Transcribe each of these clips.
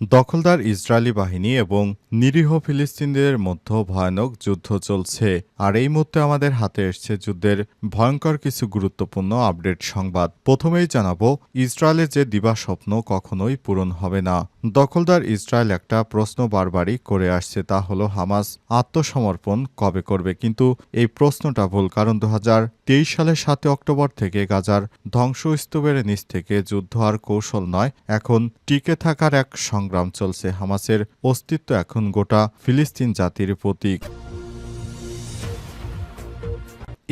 দখলদার ইসরায়েলি বাহিনী এবং নিরীহ ফিলিস্তিনিদের মধ্যে ভয়ানক যুদ্ধ চলছে। আর এই মুহূর্তে আমাদের হাতে এসছে যুদ্ধের ভয়ঙ্কর কিছু গুরুত্বপূর্ণ আপডেট সংবাদ। প্রথমেই জানাব, ইসরায়েলের যে দিবা স্বপ্ন কখনোই পূরণ হবে না। দখলদার ইসরায়েল একটা প্রশ্ন বারবারই করে আসছে, তা হলো, হামাস আত্মসমর্পণ কবে করবে? কিন্তু এই প্রশ্নটা ভুল, কারণ দু হাজার তেইশ সালের সাতে অক্টোবর থেকে গাজার ধ্বংসস্তূপের নিচ থেকে যুদ্ধ আর কৌশল নয়, এখন টিকে থাকার এক সংগ্রাম চলছে হামাসের অস্তিত্ব এখন গোটা ফিলিস্তিন জাতির প্রতীক।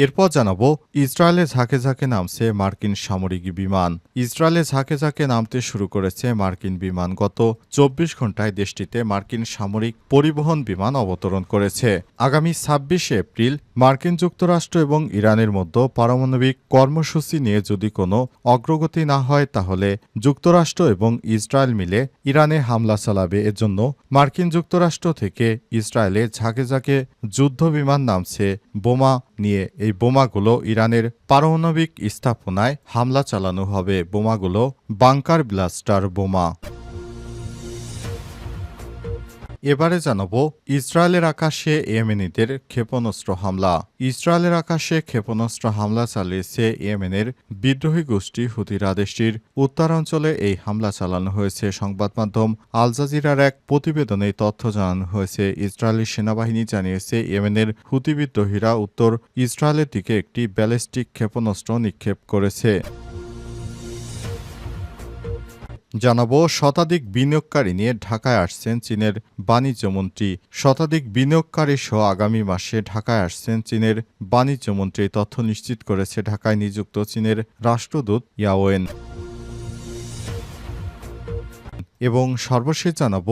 এরপর জানাব, ইসরায়েলে ঝাঁকে ঝাঁকে নামছে মার্কিন সামরিক বিমান। ইসরায়েলে ঝাঁকে ঝাঁকে নামতে শুরু করেছে মার্কিন বিমান। গত চব্বিশ ঘন্টায় দেশটিতে মার্কিন সামরিক পরিবহন বিমান অবতরণ করেছে। আগামী ছাব্বিশে এপ্রিল, মার্কিন যুক্তরাষ্ট্র এবং ইরানের মধ্যে পারমাণবিক কর্মসূচি নিয়ে যদি কোনো অগ্রগতি না হয়, তাহলে যুক্তরাষ্ট্র এবং ইসরায়েল মিলে ইরানে হামলা চালাবে। এজন্য মার্কিন যুক্তরাষ্ট্র থেকে ইসরায়েলে ঝাঁকে ঝাঁকে যুদ্ধ বিমান নামছে বোমা নিয়ে এই বোমাগুলো ইরানের পারমাণবিক স্থাপনায় হামলা চালানো হবে। বোমাগুলো বাংকার ব্লাস্টার বোমা। এবারে জানাব ইসরায়েলের আকাশে ইয়েমেনিদের ক্ষেপণাস্ত্র হামলা। ইসরায়েলের আকাশে ক্ষেপণাস্ত্র হামলা চালিয়েছে ইয়েমেনের বিদ্রোহী গোষ্ঠী হুতিরা দেশটির উত্তরাঞ্চলে এই হামলা চালানো হয়েছে। সংবাদ মাধ্যম আল জাজিরার এক প্রতিবেদনে তথ্য জানানো হয়েছে। ইসরায়েলি সেনাবাহিনী জানিয়েছে, ইয়েমেনের হুতি বিদ্রোহীরা উত্তর ইসরায়েলের দিকে একটি ব্যালিস্টিক ক্ষেপণাস্ত্র নিক্ষেপ করেছে। জানাব, শতাধিক বিনিয়োগকারী নিয়ে ঢাকায় আসছেন চীনের বাণিজ্যমন্ত্রী শতাধিক বিনিয়োগকারী সহ আগামী মাসে ঢাকায় আসছেন চীনের বাণিজ্যমন্ত্রী তথ্য নিশ্চিত করেছে ঢাকায় নিযুক্ত চীনের রাষ্ট্রদূত ইয়াওয়েন। এবং সর্বশেষ জানাব,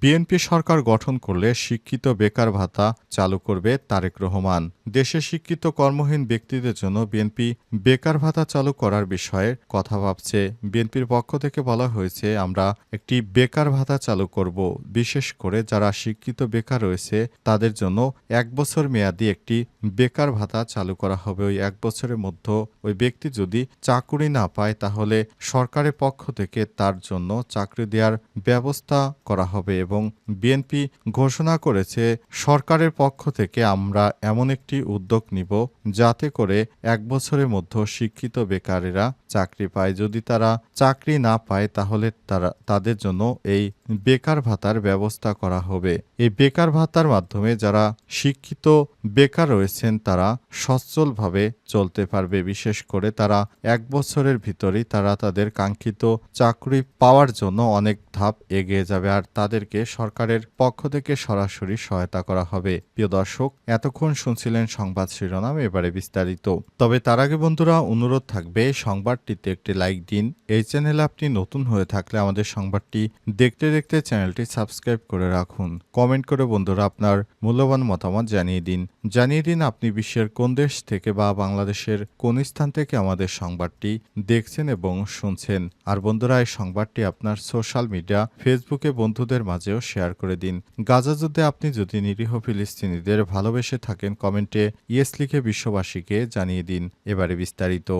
বিএনপি সরকার গঠন করলে শিক্ষিত বেকার ভাতা চালু করবে তারেক রহমান। দেশে শিক্ষিত কর্মহীন ব্যক্তিদের জন্য বিএনপি বেকার ভাতা চালু করার বিষয়ে কথা ভাবছে। বিএনপির পক্ষ থেকে বলা হয়েছে, আমরা একটি বেকার ভাতা চালু করব। বিশেষ করে যারা শিক্ষিত বেকার রয়েছে, তাদের জন্য এক বছর মেয়াদি একটি বেকার ভাতা চালু করা হবে। ওই এক বছরের মধ্যে ওই ব্যক্তি যদি চাকুরি না পায়, তাহলে সরকারের পক্ষ থেকে তার জন্য চাকরি দেওয়ার ব্যবস্থা করা হবে এবং বিএনপি ঘোষণা করেছে, সরকারের পক্ষ থেকে আমরা এমন একটি উদ্যোগ নিব যাতে করে এক বছরের মধ্যে শিক্ষিত বেকারেরা চাকরি পায়। যদি তারা চাকরি না পায়, তাহলে তারা, তাদের জন্য এই বেকার ভাতার ব্যবস্থা করা হবে। এই বেকার ভাতার মাধ্যমে যারা শিক্ষিত বেকার রয়েছেন, তারা সচ্ছলভাবে চলতে পারবে। বিশেষ করে তারা এক বছরের ভিতরেই তারা তাদের কাঙ্ক্ষিত চাকরি পাওয়ার জন্য অনেক ধাপ এগিয়ে যাবে আর তাদেরকে সরকারের পক্ষ থেকে সরাসরি সহায়তা করা হবে। প্রিয় দর্শক, এতক্ষণ শুনছিলেন সংবাদ শিরোনাম, এবারে বিস্তারিত। তবে তার আগে বন্ধুরা, অনুরোধ থাকবে, সংবাদটিতে একটি লাইক দিন। এই চ্যানেলে আপনি নতুন হয়ে থাকলে আমাদের সংবাদটি দেখতে দেখতে চ্যানেলটি সাবস্ক্রাইব করে রাখুন। কমেন্ট করে বন্ধুরা আপনার মূল্যবান মতামত জানিয়ে দিন। জানিয়ে দিন আপনি বিশ্বের কোন দেশ থেকে বা বাংলাদেশের কোন স্থান থেকে আমাদের সংবাদটি দেখছেন এবং শুনছেন। আর বন্ধুরা, এই সংবাদটি আপনার সোশ্যাল মিডিয়া ফেসবুকে বন্ধুদের মাঝেও শেয়ার করে দিন। গাজা যুদ্ধে আপনি যদি নিরীহ ফিলিস্তিনিদের ভালোবেসে থাকেন, কমেন্টে ইয়েস লিখে বিশ্ববাসীকে জানিয়ে দিন। এবারে বিস্তারিত।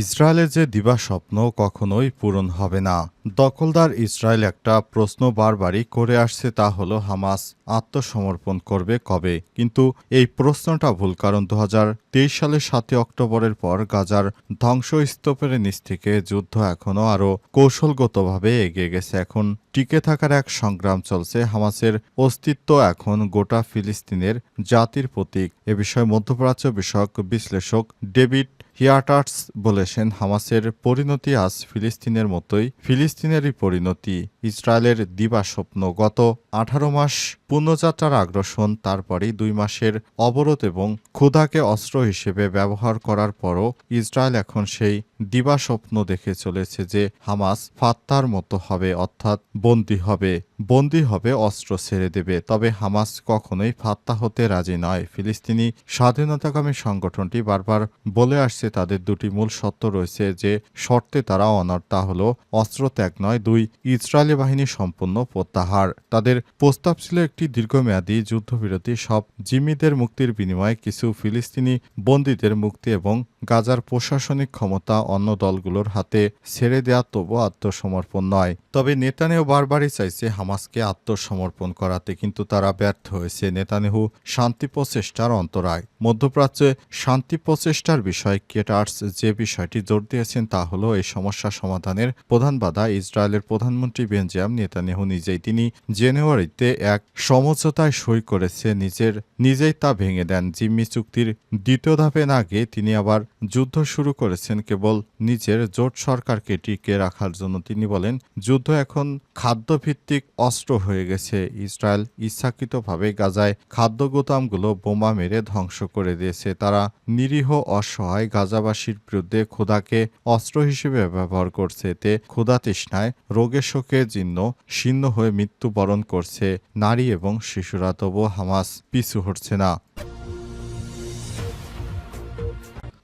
ইসরায়েলের যে দিবা স্বপ্ন কখনোই পূরণ হবে না। দখলদার ইসরায়েল একটা প্রশ্ন বারবারই করে আসছে, তা হলো হামাস আত্মসমর্পণ করবে কবে? কিন্তু এই প্রশ্নটা ভুল, কারণ দু হাজার তেইশ সালের সাতই অক্টোবরের পর গাজার ধ্বংসস্তূপের নিচ থেকে যুদ্ধ এখনও আরও কৌশলগতভাবে এগিয়ে গেছে। এখন টিকে থাকার এক সংগ্রাম চলছে, হামাসের অস্তিত্ব এখন গোটা ফিলিস্তিনের জাতির প্রতীক। এ বিষয়ে মধ্যপ্রাচ্য বিষয়ক বিশ্লেষক ডেভিড হিয়াটার্স বলেছেন হামাসের পরিণতি আজ ফিলিস্তিনের মতোই। ফিলিস্তিনেরই পরিণতি। ইসরায়েলের দিবা স্বপ্ন গত আঠারো মাস পুণ্যযাত্রার আগ্রাসন, তারপরই দুই মাসের অবরোধ এবং ক্ষুধাকে অস্ত্র হিসেবে ব্যবহার করার পরও ইসরায়েল এখন সেই দিবাস্বপ্ন দেখে চলেছে যে হামাস ফাত্তার মতো হবে, অর্থাৎ বন্দী হবে। বন্দী হবে, অস্ত্র ছেড়ে দেবে। তবে হামাস কখনোই ফাত্তা হতে রাজি নয়। ফিলিস্তিনি স্বাধীনতাকামী সংগঠনটি বারবার বলে আসছে, তাদের দুটি মূল সত্য রয়েছে যে শর্তে তারা অনর তা হল, অস্ত্র ত্যাগ নয়, দুই, ইসরায়েলি বাহিনী সম্পূর্ণ প্রত্যাহার। তাদের প্রস্তাব ছিল একটি দীর্ঘমেয়াদী যুদ্ধবিরতি। সব জিম্মিদের মুক্তির বিনিময়ে কিছু ফিলিস্তিনি বন্দীদের মুক্তি এবং গাজার প্রশাসনিক ক্ষমতা অন্য দলগুলোর হাতে ছেড়ে দেওয়া তবু আত্মসমর্পণ নয়। তবে নেতানেও বারবারই চাইছে হামাসকে আত্মসমর্পণ করাতে, কিন্তু তারা ব্যর্থ হয়েছে। নেতানেহু শান্তি প্রচেষ্টার অন্তরায়। মধ্যপ্রাচ্যে শান্তি প্রচেষ্টার বিষয়ে কেটার্স যে বিষয়টি জোর দিয়েছেন তা হল এই সমস্যা সমাধানের প্রধান বাধা। ইসরায়েলের প্রধানমন্ত্রী বেঞ্জাম নেতানিয়াহু নিজেই তিনি জানুয়ারিতে এক সমঝোতায় সই করেছে। নিজের, নিজেই তা ভেঙে দেন। জিম্মি চুক্তির দ্বিতীয় ধাপে না গিয়ে তিনি আবার যুদ্ধ শুরু করেছেন কেবল নিজের জোট সরকারকে টিকে রাখার জন্য। তিনি বলেন, যুদ্ধ এখন খাদ্যভিত্তিক অস্ত্র হয়ে গেছে। ইসরায়েল ইচ্ছাকৃতভাবে গাজায় খাদ্য গোদামগুলো বোমা মেরে ধ্বংস করে দিয়েছে। তারা নিরীহ অসহায় গাজাবাসীর বিরুদ্ধে ক্ষুধাকে অস্ত্র হিসেবে ব্যবহার করছে। এতে ক্ষুধা তৃষ্ণায় রোগে শোকে জীর্ণ, শীর্ণ হয়ে মৃত্যুবরণ করছে। নারী এবং শিশুরা তবু হামাস পিছু হটছে না।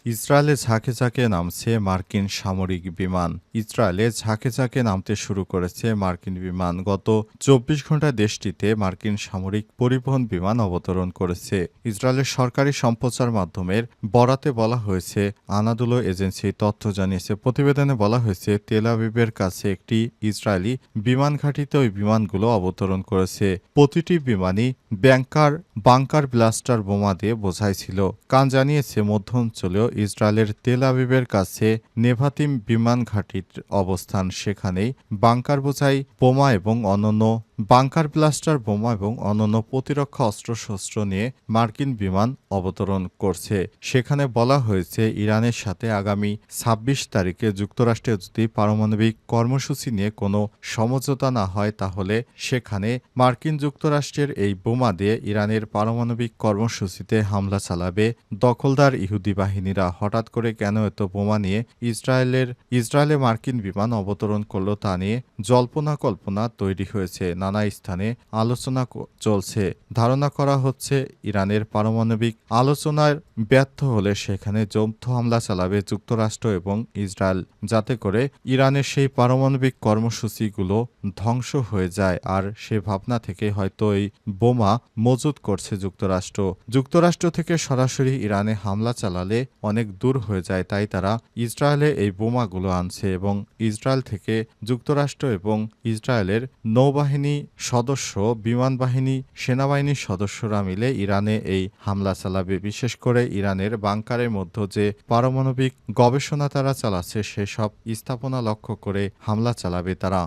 ইসরায়েলে ঝাঁকে ঝাঁকে নামছে মার্কিন সামরিক বিমান। ইসরায়েলে ঝাঁকে ঝাঁকে নামতে শুরু করেছে মার্কিন বিমান। গত চব্বিশ ঘণ্টা দেশটিতে মার্কিন সামরিক পরিবহন বিমান অবতরণ করেছে। ইসরায়েলের সরকারি সম্প্রচার মাধ্যমের বরাতে বলা হয়েছে, আনাদুলো এজেন্সি তথ্য জানিয়েছে। প্রতিবেদনে বলা হয়েছে, তেল আবিবের কাছে একটি ইসরায়েলি বিমান ঘাঁটিতে ওই বিমানগুলো অবতরণ করেছে। প্রতিটি বিমানই ব্যাংকার, বাংকার ব্লাস্টার বোমা দিয়ে বোঝাই ছিল। কান জানিয়েছে মধ্য অঞ্চলেও ইসরায়েলের তেল আবিবের কাছে নেভাতিম বিমান ঘাঁটির অবস্থান সেখানেই। বাংকার বোঝাই বোমা এবং অনন্য বাংকার ব্লাস্টার বোমা এবং অনন্য প্রতিরক্ষা অস্ত্রশস্ত্র নিয়ে মার্কিন বিমান অবতরণ করছে। সেখানে বলা হয়েছে, ইরানের সাথে আগামী ২৬ তারিখে যুক্তরাষ্ট্রে যদি পারমাণবিক কর্মসূচি নিয়ে কোনো সমঝোতা না হয়, তাহলে সেখানে মার্কিন যুক্তরাষ্ট্রের এই বোমা দিয়ে ইরানের পারমাণবিক কর্মসূচিতে হামলা চালাবে দখলদার ইহুদি বাহিনীরা। হঠাৎ করে কেন এত বোমা নিয়ে ইসরায়েলের, ইসরায়েলে মার্কিন বিমান অবতরণ করল তা নিয়ে জল্পনা কল্পনা তৈরি হয়েছে। নানা স্থানে আলোচনা চলছে। ধারণা করা হচ্ছে ইরানের পারমাণবিক আলোচনার ব্যর্থ হলে সেখানে যৌথ হামলা চালাবে যুক্তরাষ্ট্র এবং ইসরায়েল, যাতে করে ইরানের সেই পারমাণবিক কর্মসূচিগুলো ধ্বংস হয়ে যায়। আর সে ভাবনা থেকে হয়তো এই বোমা মজুত করছে যুক্তরাষ্ট্র। যুক্তরাষ্ট্র থেকে সরাসরি ইরানে হামলা চালালে অনেক দূর হয়ে যায়, তাই তারা ইসরায়েলে এই বোমাগুলো আনছে এবং ইসরায়েল থেকে যুক্তরাষ্ট্র এবং ইসরায়েলের নৌবাহিনী সদস্য, বিমান বাহিনী সেনাবাহিনীর সদস্যরা মিলে ইরানে এই হামলা চালাবে। বিশেষ করে ইরানের বাংকারের মধ্যে যে পারমাণবিক গবেষণা তারা চালাচ্ছে, সেসব স্থাপনা লক্ষ্য করে হামলা চালাবে তারা।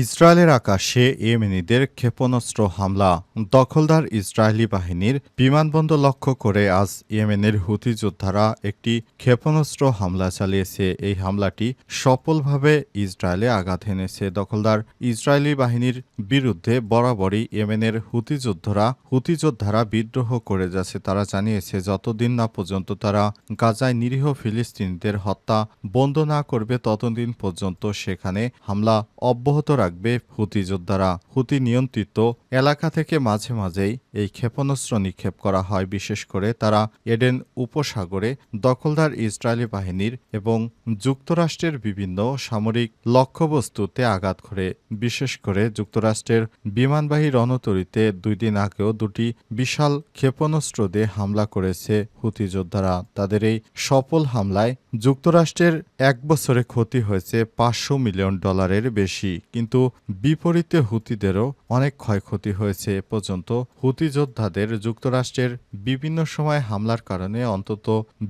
ইসরায়েলের আকাশে ইয়েমেনিদের ক্ষেপণাস্ত্র হামলা। দখলদার ইসরায়েলি বাহিনীর বিমানবন্দর লক্ষ্য করে আজ ইয়েমেনের হুতি যোদ্ধারা একটি ক্ষেপণাস্ত্র হামলা চালিয়েছে। এই হামলাটি সফলভাবে ইসরায়েলে আঘাত এনেছে। দখলদার ইসরায়েলি বাহিনীর বিরুদ্ধে বরাবরই ইয়েমেনের হুতি যোদ্ধারা হুতি যোদ্ধারা বিদ্রোহ করে যাচ্ছে। তারা জানিয়েছে, যতদিন না পর্যন্ত তারা গাজায় নিরীহ ফিলিস্তিনিদের হত্যা বন্ধ না করবে, ততদিন পর্যন্ত সেখানে হামলা অব্যাহত রাখবে হুতি যোদ্ধারা। হুতি নিয়ন্ত্রিত এলাকা থেকে মাঝে মাঝেই এই ক্ষেপণাস্ত্র নিক্ষেপ করা হয়। বিশেষ করে তারা এডেন উপসাগরে দখলদার ইসরায়েলি বাহিনীর এবং যুক্তরাষ্ট্রের বিভিন্ন সামরিক লক্ষ্যবস্তুতে আঘাত করে। বিশেষ করে যুক্তরাষ্ট্রের বিমানবাহী রণতরীতে দুই দিন আগেও দুটি বিশাল ক্ষেপণাস্ত্র দিয়ে হামলা করেছে হুতি যোদ্ধারা। তাদের এই সফল হামলায় যুক্তরাষ্ট্রের এক বছরে ক্ষতি হয়েছে পাঁচশো মিলিয়ন ডলারের বেশি। কিন্তু বিপরীতে হুতিদেরও অনেক ক্ষয়ক্ষতি হয়েছে এ পর্যন্ত। হুতি যোদ্ধাদের যুক্তরাষ্ট্রের বিভিন্ন সময় হামলার কারণে অন্তত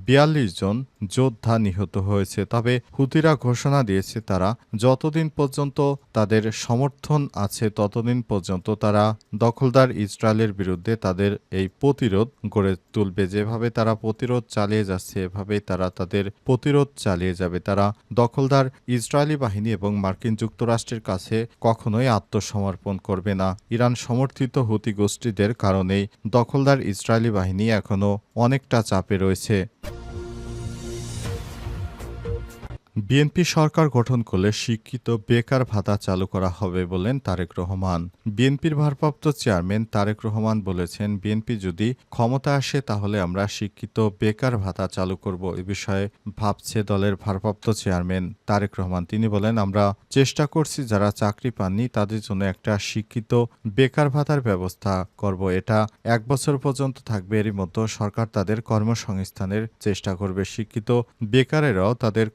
বিয়াল্লিশ জন যোদ্ধা নিহত হয়েছে। তবে হুতিরা ঘোষণা দিয়েছে তারা, যতদিন পর্যন্ত তাদের সমর্থন আছে, ততদিন পর্যন্ত তারা দখলদার ইসরায়েলের বিরুদ্ধে তাদের এই প্রতিরোধ গড়ে তুলবে। যেভাবে তারা প্রতিরোধ চালিয়ে যাচ্ছে, এভাবেই তারা তাদের প্রতিরোধ চালিয়ে যাবে। তারা দখলদার ইসরায়েলি বাহিনী এবং মার্কিন যুক্তরাষ্ট্রের কাছে কখনোই আত্মসমর্পণ করবে না। ইরান সমর্থিত হুতি গোষ্ঠীদের কারণেই দখলদার ইসরায়েলি বাহিনী এখনও অনেকটা চাপে রয়েছে। বিএনপি সরকার গঠন করলে শিক্ষিত বেকার ভাতা চালু করা হবে বলেন তারেক রহমান। বিএনপির ভারপ্রাপ্ত চেয়ারম্যান তারেক রহমান বলেছেন, বিএনপি যদি ক্ষমতা আসে তাহলে আমরা শিক্ষিত বেকার ভাতা চালু করব এ বিষয়ে ভাবছে দলের ভারপ্রাপ্ত চেয়ারম্যান। তারেক রহমান, তিনি বলেন, আমরা চেষ্টা করছি যারা চাকরি পাননি তাদের জন্য একটা শিক্ষিত বেকার ভাতার ব্যবস্থা করব। এটা এক বছর পর্যন্ত থাকবে এরই মধ্যে সরকার তাদের কর্মসংস্থানের চেষ্টা করবে। শিক্ষিত বেকারেরাও তাদের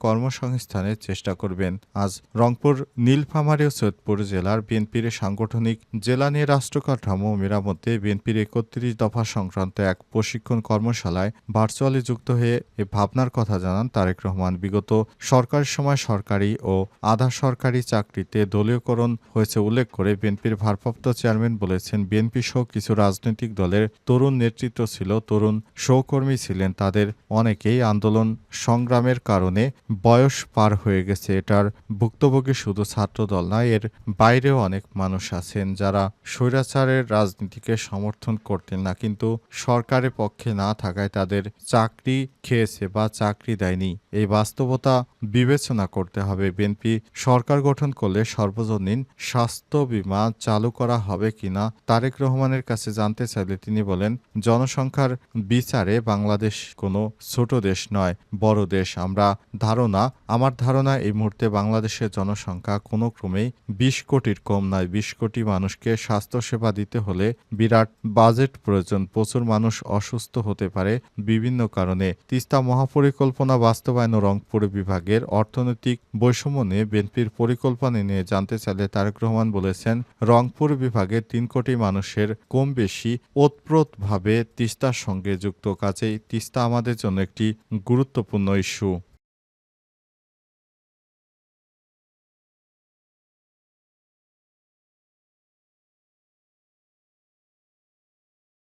কর্মসংস্থানের চেষ্টা করবেন। আজ রংপুর, নীলফামারী ও সৈয়দপুর জেলার বিএনপির সাংগঠনিক জেলা নিয়ে রাষ্ট্র কাঠামো মেরামতে বিএনপির একত্রিশ দফা সংক্রান্ত এক প্রশিক্ষণ কর্মশালায় ভার্চুয়ালি যুক্ত হয়ে এ ভাবনার কথা জানান তারেক রহমান। বিগত সরকারের সময় সরকারি ও আধা সরকারি চাকরিতে দলীয়করণ হয়েছে উল্লেখ করে বিএনপির ভারপ্রাপ্ত চেয়ারম্যান বলেছেন, বিএনপি সহ কিছু রাজনৈতিক দলের তরুণ নেতৃত্ব ছিল, তরুণ সহকর্মী ছিলেন, তাদের অনেকেই আন্দোলন সংগ্রামের কারণে বয়স পার হয়ে গেছে। এটার ভুক্তভোগী শুধু ছাত্রদল নয় এর বাইরেও অনেক মানুষ আছেন যারা স্বৈরাচারের রাজনীতিকে সমর্থন করতেন না, কিন্তু সরকারের পক্ষে না থাকায় তাদের চাকরি খেয়েছে বা চাকরি দেয়নি। এই বাস্তবতা বিবেচনা করতে হবে। বিএনপি সরকার গঠন করলে সর্বজনীন স্বাস্থ্য বীমা চালু করা হবে কিনা তারেক রহমানের কাছে জানতে চাইলে তিনি বলেন, জনসংখ্যার বিচারে বাংলাদেশ কোনো ছোট দেশ নয়, বড় দেশ। আমরা ধারণা আমার ধারণা এই মুহূর্তে বাংলাদেশের জনসংখ্যা কোনো ক্রমেই বিশ কোটির কম নয়। বিশ কোটি মানুষকে স্বাস্থ্যসেবা দিতে হলে বিরাট বাজেট প্রয়োজন। প্রচুর মানুষ অসুস্থ হতে পারে বিভিন্ন কারণে। তিস্তা মহাপরিকল্পনা বাস্তবায়ন ও রংপুর বিভাগের অর্থনৈতিক বৈষম্য নিয়ে বিএনপির পরিকল্পনা নিয়ে জানতে চাইলে তারেক রহমান বলেছেন, রংপুর বিভাগের তিন কোটি মানুষের কম বেশি ওতপ্রোতভাবে তিস্তার সঙ্গে যুক্ত। কাজেই তিস্তা আমাদের জন্য একটি গুরুত্বপূর্ণ ইস্যু।